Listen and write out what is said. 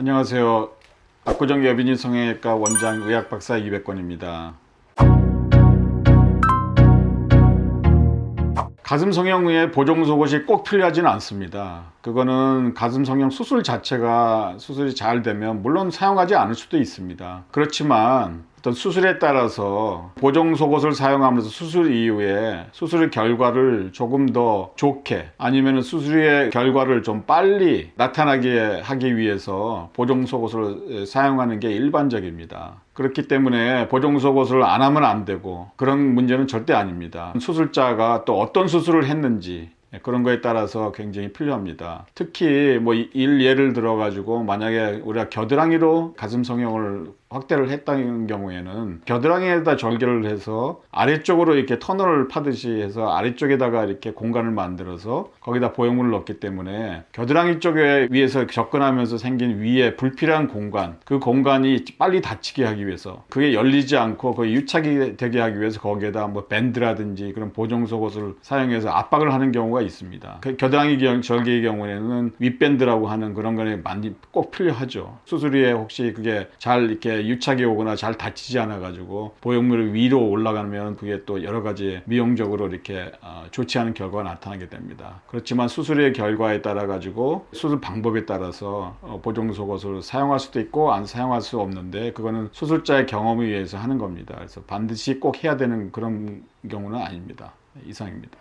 안녕하세요. 압구정 여빈이 성형외과 원장 의학박사 이백권입니다. 가슴 성형 후에 보정 속옷이 꼭 필요하지는 않습니다. 그거는 가슴 성형 수술 자체가 수술이 잘 되면 물론 사용하지 않을 수도 있습니다. 그렇지만 어떤 수술에 따라서 보정 속옷을 사용하면서 수술 이후에 수술의 결과를 조금 더 좋게 아니면 수술의 결과를 좀 빨리 나타나게 하기 위해서 보정 속옷을 사용하는 게 일반적입니다. 그렇기 때문에 보정 속옷을 안 하면 안 되고 그런 문제는 절대 아닙니다. 수술자가 또 어떤 수술을 했는지 그런 거에 따라서 굉장히 필요합니다. 특히 뭐 일 예를 들어 가지고 만약에 우리가 겨드랑이로 가슴 성형을 확대를 했다는 경우에는 겨드랑이에다 절개를 해서 아래쪽으로 이렇게 터널을 파듯이 해서 아래쪽에다가 이렇게 공간을 만들어서 거기다 보형물을 넣기 때문에 겨드랑이 쪽에 위에서 접근하면서 생긴 위에 불필요한 공간 그 공간이 빨리 닫히게 하기 위해서 그게 열리지 않고 거의 유착이 되게 하기 위해서 거기에다 뭐 밴드라든지 그런 보정 속옷을 사용해서 압박을 하는 경우가 있습니다. 그 겨드랑이 경- 절개의 경우에는 윗밴드라고 하는 그런 거에 많이 꼭 필요하죠. 수술 후에 혹시 그게 잘 이렇게 유착이 오거나 잘 닫히지 않아 가지고 보형물이 위로 올라가면 그게 또 여러 가지 미용적으로 이렇게 어, 좋지 않은 결과가 나타나게 됩니다. 그렇지만 수술의 결과에 따라 가지고 수술 방법에 따라서 어, 보정 속옷을 사용할 수도 있고 안 사용할 수 없는데 그거는 수술자의 경험에 의해서 하는 겁니다. 그래서 반드시 꼭 해야 되는 그런 경우는 아닙니다. 이상입니다.